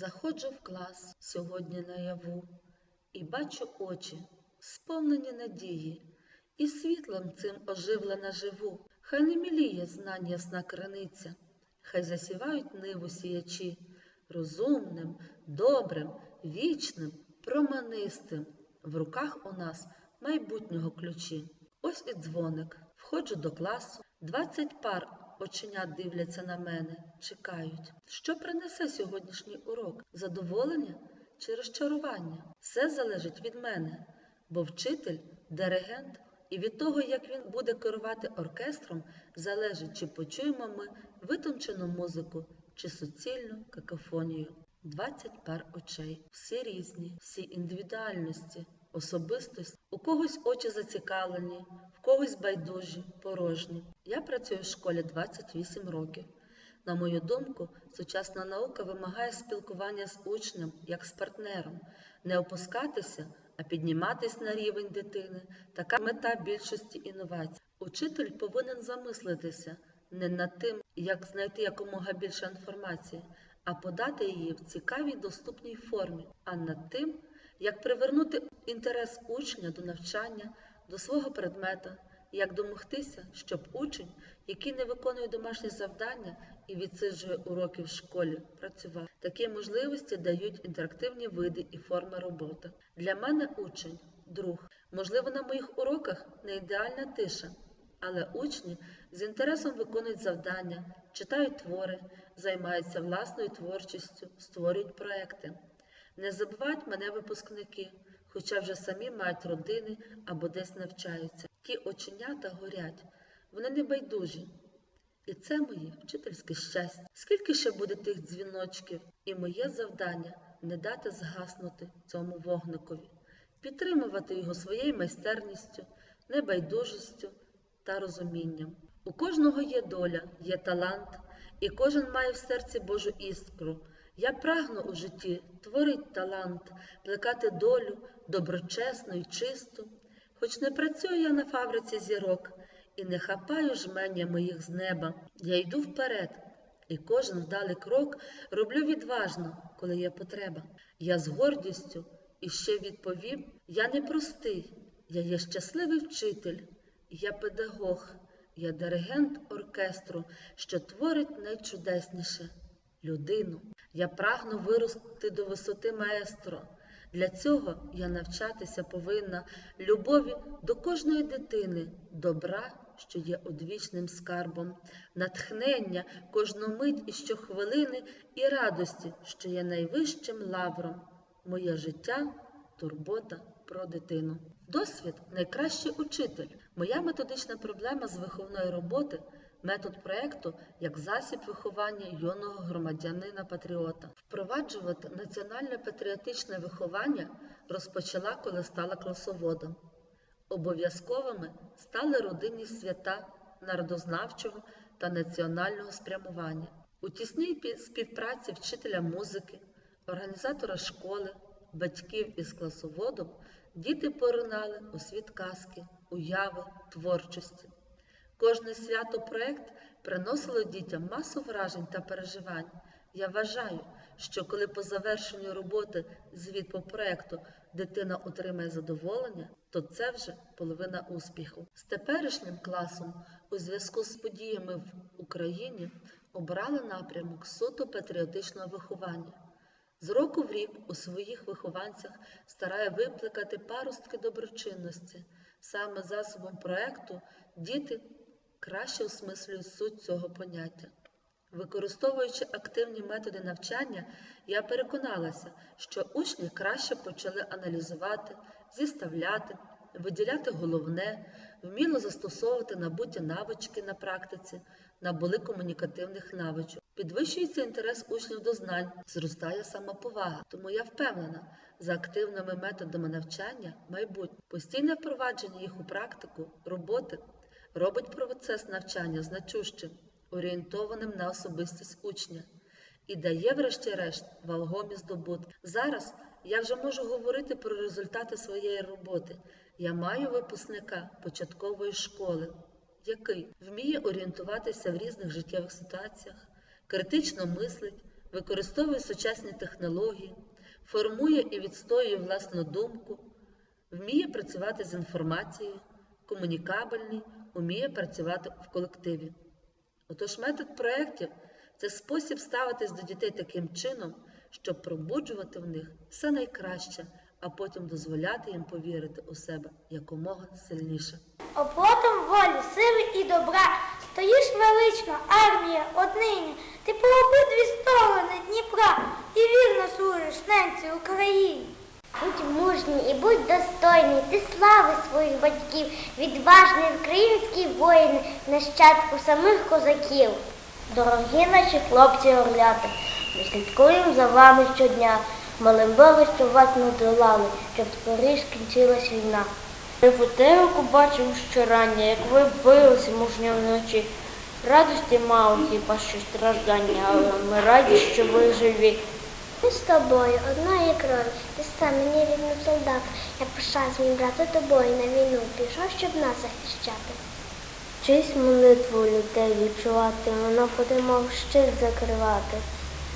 Заходжу в клас сьогодні наяву і бачу очі, сповнені надії, і світлом цим оживлена живу. Хай не міліє знань ясна криниця, хай засівають ниву сіячі, розумним, добрим, вічним, променистим. В руках у нас майбутнього ключі. Ось і дзвоник. Входжу до класу. Двадцять пар оченят дивляться на мене, чекають. Що принесе сьогоднішній урок? Задоволення чи розчарування? Все залежить від мене, бо вчитель, диригент, і від того, як він буде керувати оркестром, залежить, чи почуємо ми витончену музику, чи суцільну какофонію. Двадцять пар очей, всі різні, всі індивідуальності, особистості. У когось очі зацікавлені, в когось байдужі, порожні. Я працюю в школі 28 років. На мою думку, сучасна наука вимагає спілкування з учнем як з партнером, не опускатися, а підніматись на рівень дитини. Така мета більшості інновацій. Учитель повинен замислитися не над тим, як знайти якомога більше інформації, а подати її в цікавій доступній формі, а над тим, як привернути інтерес учня до навчання, до свого предмета, як домогтися, щоб учень, який не виконує домашні завдання і відсиджує уроки в школі, працював. Такі можливості дають інтерактивні види і форми роботи. Для мене учень друг. Можливо, на моїх уроках не ідеальна тиша, але учні з інтересом виконують завдання, читають твори, займаються власною творчістю, створюють проекти. Не забувають мене випускники, хоча вже самі мають родини або десь навчаються. Ті оченята горять, вони не байдужі. І це моє вчительське щастя. Скільки ще буде тих дзвіночків, і моє завдання не дати згаснути цьому вогникові, підтримувати його своєю майстерністю, небайдужістю та розумінням. У кожного є доля, є талант, і кожен має в серці Божу іскру. Я прагну у житті творить талант, плекати долю доброчесну і чисту. Хоч не працюю я на фабриці зірок і не хапаю жменя моїх з неба, я йду вперед, і кожен вдалий крок роблю відважно, коли є потреба. Я з гордістю і ще відповім: я не простий, я є щасливий вчитель, я педагог, я диригент оркестру, що творить найчудесніше людину. Я прагну вирости до висоти маестро. Для цього я навчатися повинна любові до кожної дитини, добра, що є одвічним скарбом, натхнення кожну мить і щохвилини, і радості, що є найвищим лавром. Моє життя турбота про дитину. Досвід найкращий учитель. Моя методична проблема з виховної роботи. Метод проєкту як засіб виховання юного громадянина патріота. Впроваджувати національне патріотичне виховання розпочала, коли стала класоводом. Обов'язковими стали родинні свята народознавчого та національного спрямування. У тісній співпраці вчителя музики, організатора школи, батьків із класоводом діти поринали у світ казки, уяви, творчості. Кожне свято проект приносило дітям масу вражень та переживань. Я вважаю, що коли по завершенню роботи звіт по проекту дитина отримає задоволення, то це вже половина успіху. З теперішнім класом у зв'язку з подіями в Україні обрали напрямок суто патріотичного виховання. З року в рік у своїх вихованцях старає випликати паростки доброчинності. Саме засобом проекту діти краще осмислюють суть цього поняття. Використовуючи активні методи навчання, я переконалася, що учні краще почали аналізувати, зіставляти, виділяти головне, вміло застосовувати набуті навички на практиці, набули комунікативних навичок. Підвищується інтерес учнів до знань, зростає самоповага. Тому я впевнена, за активними методами навчання майбутнє постійне впровадження їх у практику, роботи робить процес навчання значущим, орієнтованим на особистість учня і дає, врешті-решт, вагомі здобутки. Зараз я вже можу говорити про результати своєї роботи. Я маю випускника початкової школи, який вміє орієнтуватися в різних життєвих ситуаціях, критично мислить, використовує сучасні технології, формує і відстоює власну думку, вміє працювати з інформацією, комунікабельний, вміє працювати в колективі. Отож, метод проєктів це спосіб ставитись до дітей таким чином, щоб пробуджувати в них все найкраще, а потім дозволяти їм повірити у себе якомога сильніше. Оплотом волі, сили і добра стоїш велично, армія, однині. Ти по обидві сторони Дніпра і вірно служиш ненці Україні. Будь мужній і будь достойний, ти слави своїх батьків, відважний український воїн, нащадку самих козаків. Дорогі наші хлопці орлята, ми слідкуємо за вами щодня. Молим Бога, щоб вас не долали, щоб скоріш скінчилась війна. Я по телеку бачив щорання, як ви билися мужньо вночі. Радості мало хіба що страждання, але ми раді, що ви живі. Ми з тобою одної крові, ти сам мені рідний солдат. Я пишаюсь, мій брат, тобою на війну пішов, щоб нас захищати. Чись молитву людей відчувати, вона буде мов щит закривати,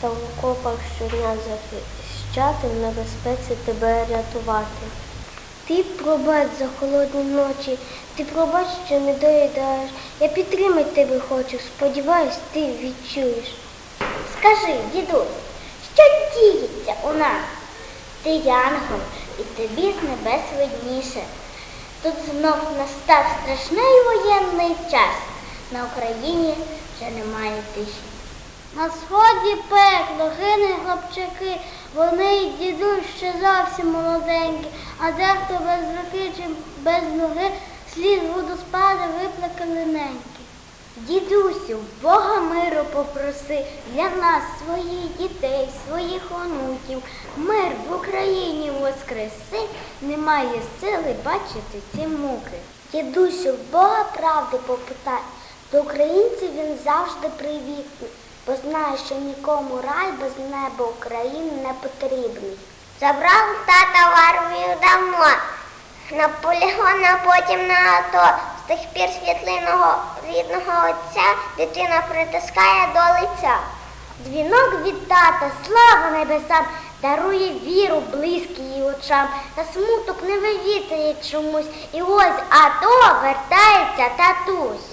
та в окопах щодня захищати, в небезпеці тебе рятувати. Ти пробач за холодні ночі, ти пробач, що не доїдаєш. Я підтримати тебе хочу, сподіваюсь, ти відчуєш. Скажи, дідусь, що діється у нас? Ти янгол, і тобі з небес видніше. Тут знов настав страшний воєнний час. На Україні вже немає тиші. На сході пекло, гине хлопчаки, вони й дідусь ще зовсім молоденькі, а дехто без руки чи без ноги слід водоспади виплакали неньки. Дідусю, Бога миру попроси для нас, своїх дітей, своїх онуків. Мир в Україні воскреси, немає сили бачити ці муки. Дідусю, Бога правди попитай, до українців він завжди привітний, бо знає, що нікому рай без неба України не потрібний. Забрав тата в армію давно, на полігон, а потім на АТО. З тих пір світлиного рідного отця дитина притискає до лиця. Дзвінок від тата, слава небесам, дарує віру близькій очам, та смуток не вивітає чомусь. І ось АТО вертається татусь.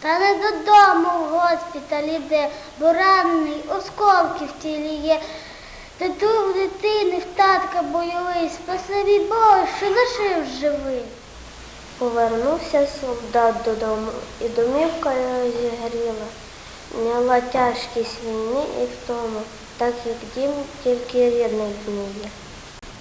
Та не додому в госпіталь іде, бо ранений осколки в тілі є. Та ту в дитини в татка бойовий, спасибі Боже, що лишив живий. Повернувся солдат додому, і домівка його зігріла. Няла тяжкість війни і втому, так як дім тільки рідний вміє.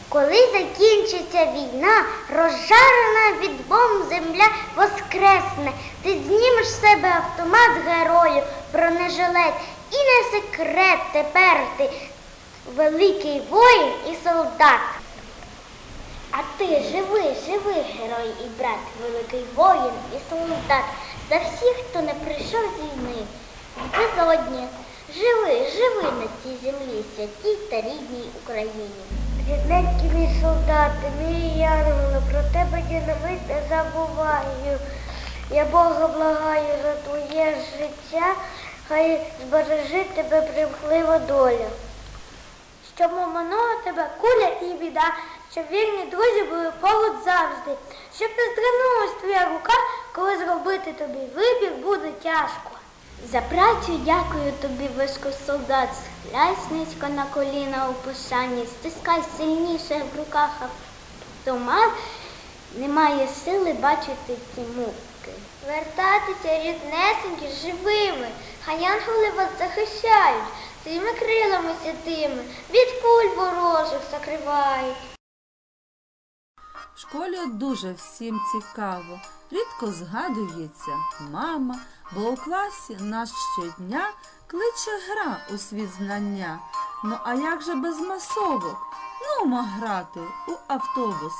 Коли закінчиться війна, розжарена від бомб земля воскресне, ти знімеш з себе автомат герою, бронежилет, і не секрет тепер ти великий воїн і солдат. А ти живи, живи, герой і брат, великий воїн і солдат. За всіх, хто не прийшов з війни, безодні. Живи, живи на цій землі, святій та рідній Україні. Рідненький мій солдати, мій янголе, про тебе я на не забуваю. Я Бога благаю за твоє життя, хай збережи тебе примхлива доля. Щоб оминула тебе куля і біда, щоб вірні друзі були поруч завжди, щоб не здригнулась твоя рука, коли зробити тобі вибір буде тяжко. За працю дякую тобі, вишкосолдат, схиляйся низько на коліна у пошані, стискай сильніше в руках автомат, немає сили бачити ці муки. Вертатися ріднесенькі живими, хай янголи вас захищають, своїми крилами святими, від куль ворожих закривають. Школі дуже всім цікаво, рідко згадується мама, бо у класі нас щодня кличе гра у світ знання. Ну а як же без масовок? Нумо грати у автобус.